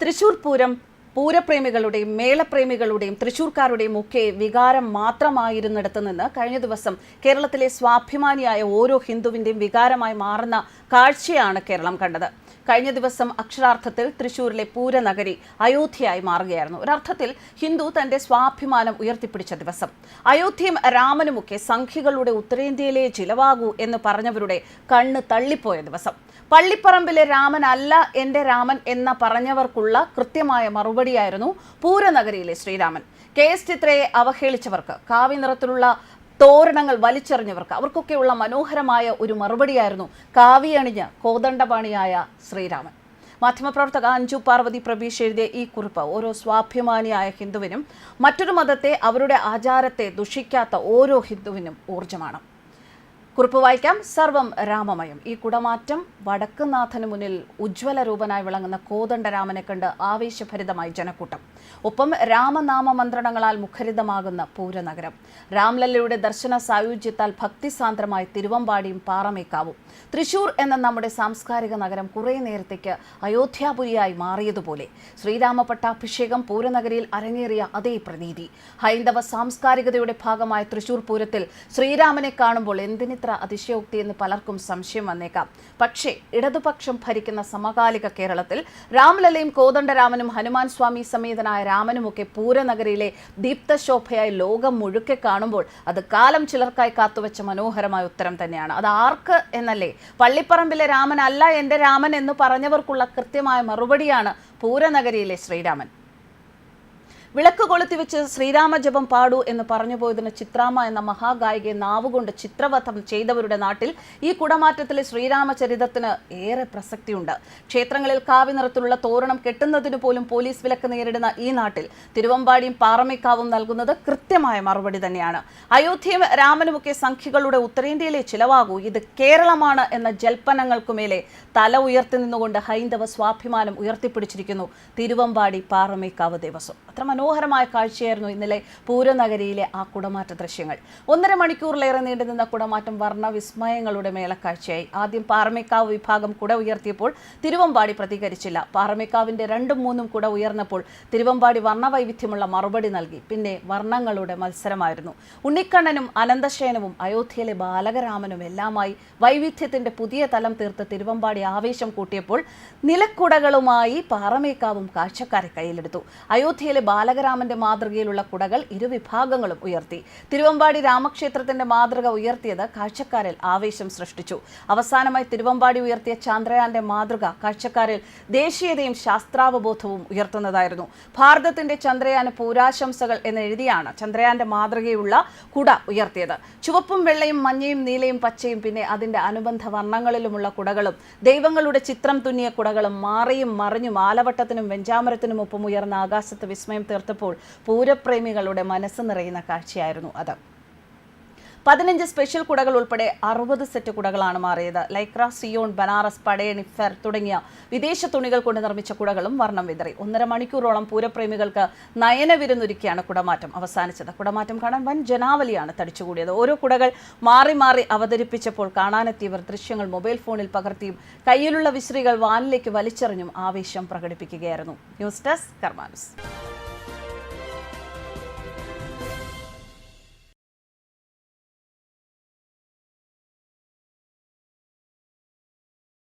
തൃശൂർ പൂരം പൂരപ്രേമികളുടെയും മേളപ്രേമികളുടെയും തൃശൂർക്കാരുടെയും ഒക്കെ വികാരം മാത്രമായിരുന്നിടത്ത് നിന്ന് കഴിഞ്ഞ ദിവസം കേരളത്തിലെ സ്വാഭിമാനിയായ ഓരോ ഹിന്ദുവിന്റെയും വികാരമായി മാറുന്ന കാഴ്ചയാണ് കേരളം കണ്ടത്. കഴിഞ്ഞ ദിവസം അക്ഷരാർത്ഥത്തിൽ തൃശൂരിലെ പൂരനഗരി അയോധ്യയായി മാറുകയായിരുന്നു. ഒരർത്ഥത്തിൽ ഹിന്ദു തന്റെ സ്വാഭിമാനം ഉയർത്തിപ്പിടിച്ച ദിവസം. അയോധ്യയും രാമനുമൊക്കെ സംഖ്യകളുടെ ഉത്തരേന്ത്യയിലെ ചിലവാകൂ എന്ന് പറഞ്ഞവരുടെ കണ്ണ് തള്ളിപ്പോയ ദിവസം. പള്ളിപ്പറമ്പിലെ രാമൻ അല്ല എന്റെ രാമൻ എന്ന പറഞ്ഞവർക്കുള്ള കൃത്യമായ മറുപടിയായിരുന്നു പൂരനഗരിയിലെ ശ്രീരാമൻ. കെ എസ് ചിത്രയെ അവഹേളിച്ചവർക്ക് കാവി നിറത്തിലുള്ള തോരണങ്ങൾ വലിച്ചെറിഞ്ഞവർക്ക് അവർക്കൊക്കെയുള്ള മനോഹരമായ ഒരു മറുപടിയായിരുന്നു കാവിയണിഞ്ഞ് കോദണ്ഡപാണിയായ ശ്രീരാമൻ. മാധ്യമപ്രവർത്തക അഞ്ജു പാർവതി പ്രബീഷ് എഴുതിയ ഈ കുറിപ്പ് ഓരോ സ്വാഭിമാനിയായ ഹിന്ദുവിനും മറ്റൊരു മതത്തെ അവരുടെ ആചാരത്തെ ദുഷിക്കാത്ത ഓരോ ഹിന്ദുവിനും ഊർജമാണ്. കുറിപ്പ് വായിക്കാം. സർവം രാമമയം. ഈ കുടമാറ്റം വടക്കുനാഥന് മുന്നിൽ ഉജ്ജ്വല രൂപനായി വിളങ്ങുന്ന കോദണ്ഡരാമനെ കണ്ട് ആവേശഭരിതമായി ജനക്കൂട്ടം. ഒപ്പം രാമനാമ മന്ത്രണങ്ങളാൽ മുഖരിതമാകുന്ന പൂരനഗരം. രാംലല്ലയുടെ ദർശന സായുജ്യത്താൽ ഭക്തിസാന്ദ്രമായി തിരുവമ്പാടിയും പാറമേക്കാവും. തൃശൂർ എന്ന നമ്മുടെ സാംസ്കാരിക നഗരം കുറേ നേരത്തേക്ക് അയോധ്യാപുരിയായി മാറിയതുപോലെ ശ്രീരാമ പട്ടാഭിഷേകം പൂരനഗരിയിൽ അരങ്ങേറിയ അതേ പ്രതീതി. ഹൈന്ദവ സാംസ്കാരികതയുടെ ഭാഗമായ തൃശൂർ പൂരത്തിൽ ശ്രീരാമനെ കാണുമ്പോൾ എന്തിനിത്ര അതിശയോക്തി എന്ന് പലർക്കും സംശയം വന്നേക്കാം. പക്ഷേ ഇടതുപക്ഷം ഭരിക്കുന്ന സമകാലിക കേരളത്തിൽ രാംലലയും കോദണ്ഡരാമനും ഹനുമാൻ സ്വാമി സമേതനായ രാമനുമൊക്കെ പൂരനഗരിയിലെ ദീപ്തശോഭയായി ലോകം മുഴുക്കെ കാണുമ്പോൾ അത് കാലം ചിലർക്കായി കാത്തുവച്ച മനോഹരമായ ഉത്തരം തന്നെയാണ്. അത് ആർക്ക് എന്നല്ലേ പള്ളിപ്പറമ്പിലെ രാമൻ അല്ല എന്റെ രാമൻ എന്ന് പറഞ്ഞവർക്കുള്ള കൃത്യമായ മറുപടിയാണ് പൂരനഗരിയിലെ ശ്രീരാമൻ. വിളക്ക് വെച്ച് ശ്രീരാമജപം പാടു എന്ന് പറഞ്ഞു പോയതിന് ചിത്രാമ എന്ന മഹാഗായികയെ നാവുകൊണ്ട് ചിത്രവധം ചെയ്തവരുടെ നാട്ടിൽ ഈ കുടമാറ്റത്തിലെ ശ്രീരാമചരിതത്തിന് ഏറെ പ്രസക്തിയുണ്ട്. ക്ഷേത്രങ്ങളിൽ കാവി നിറത്തിലുള്ള തോരണം കെട്ടുന്നതിന് പോലും പോലീസ് വിലക്ക് നേരിടുന്ന ഈ നാട്ടിൽ തിരുവമ്പാടിയും പാറമേക്കാവും നൽകുന്നത് കൃത്യമായ മറുപടി തന്നെയാണ്. അയോധ്യയും രാമനുമൊക്കെ സംഖ്യകളുടെ ഉത്തരേന്ത്യയിലെ ചിലവാകൂ. ഇത് കേരളമാണ് എന്ന ജൽപ്പനങ്ങൾക്കുമേലെ തല ഉയർത്തി നിന്നുകൊണ്ട് ഹൈന്ദവ സ്വാഭിമാനം ഉയർത്തിപ്പിടിച്ചിരിക്കുന്നു തിരുവമ്പാടി പാറമേക്കാവ് ദേവസ്വം. അത്ര മനോഹരമായ കാഴ്ചയായിരുന്നു ഇന്നലെ പൂരനഗരിയിലെ ആ കുടമാറ്റ ദൃശ്യങ്ങൾ. ഒന്നര മണിക്കൂറിലേറെ നീണ്ടുനിന്ന കുടമാറ്റം വർണ വിസ്മയങ്ങളുടെ മേളക്കാഴ്ചയായി ആദ്യം പാറമേക്കാവ് വിഭാഗം കുട ഉയർത്തിയപ്പോൾ തിരുവമ്പാടി പ്രതികരിച്ചില്ല. പാറമേക്കാവിന്റെ രണ്ടും മൂന്നും കുട ഉയർന്നപ്പോൾ തിരുവമ്പാടി വർണവൈവിധ്യമുള്ള മറുപടി നൽകി. പിന്നെ വർണങ്ങളുടെ മത്സരമായിരുന്നു. ഉണ്ണിക്കണ്ണനും അനന്തശയനവും അയോധ്യയിലെ ബാലകരാമനും എല്ലാമായി വൈവിധ്യത്തിന്റെ പുതിയ തലം തീർത്ത് തിരുവമ്പാടി ആവേശം കൂട്ടിയപ്പോൾ നിലക്കുടകളുമായി പാറമേക്കാവും കാഴ്ചക്കാരെ കയ്യിലെടുത്തു. അയോധ്യയിലെ ബാലകരാമന്റെ മാതൃകയിലുള്ള കുടകൾ ഇരുവിഭാഗങ്ങളും ഉയർത്തി. തിരുവമ്പാടി രാമക്ഷേത്രത്തിന്റെ മാതൃക ഉയർത്തിയത് കാഴ്ചക്കാരിൽ ആവേശം സൃഷ്ടിച്ചു. അവസാനമായി തിരുവമ്പാടി ഉയർത്തിയ ചന്ദ്രയാന്റെ മാതൃക കാഴ്ചക്കാരിൽ ദേശീയതയും ശാസ്ത്രാവബോധവും ഉയർത്തുന്നതായിരുന്നു. ഭാരതത്തിന്റെ ചന്ദ്രയാന പൂരാശംസകൾ എന്നെഴുതിയാണ് ചന്ദ്രയാന്റെ മാതൃകയുള്ള കുട ഉയർത്തിയത്. ചുവപ്പും വെള്ളയും മഞ്ഞയും നീലയും പച്ചയും പിന്നെ അതിന്റെ അനുബന്ധ വർണങ്ങളിലുമുള്ള കുടകളും ദൈവങ്ങളുടെ ചിത്രം തുന്നിയ കുടകളും മാറിയും മറിഞ്ഞും ആലവട്ടത്തിനും വെഞ്ചാമരത്തിനും ഒപ്പം ഉയർന്ന ആകാശത്ത് വിസ്മയം തീർത്തപ്പോൾ പൂരപ്രേമികളുടെ മനസ്സ് നിറയുന്ന കാഴ്ചയായിരുന്നു അത്. പതിനഞ്ച് സ്പെഷ്യൽ കുടകൾ ഉൾപ്പെടെ അറുപത് സെറ്റ് കുടകളാണ് മാറിയത്. ലൈക്ര സിയോൺ ബനാറസ് പടയണി ഫെർ തുടങ്ങിയ വിദേശ തുണികൾ കൊണ്ട് നിർമ്മിച്ച കുടകളും വർണം വിതറി. ഒന്നര മണിക്കൂറോളം പൂരപ്രേമികൾക്ക് നയനവിരുന്നൊരുക്കിയാണ് കുടമാറ്റം അവസാനിച്ചത്. കുടമാറ്റം കാണാൻ വൻ ജനാവലിയാണ് തടിച്ചുകൂടിയത്. ഓരോ കുടകൾ മാറി മാറി അവതരിപ്പിച്ചപ്പോൾ കാണാനെത്തിയവർ ദൃശ്യങ്ങൾ മൊബൈൽ ഫോണിൽ പകർത്തിയും കയ്യിലുള്ള വിശ്രീകൾ വാനിലേക്ക് വലിച്ചെറിഞ്ഞും ആവേശം പ്രകടിപ്പിക്കുകയായിരുന്നു. News desk കർമാനസ്.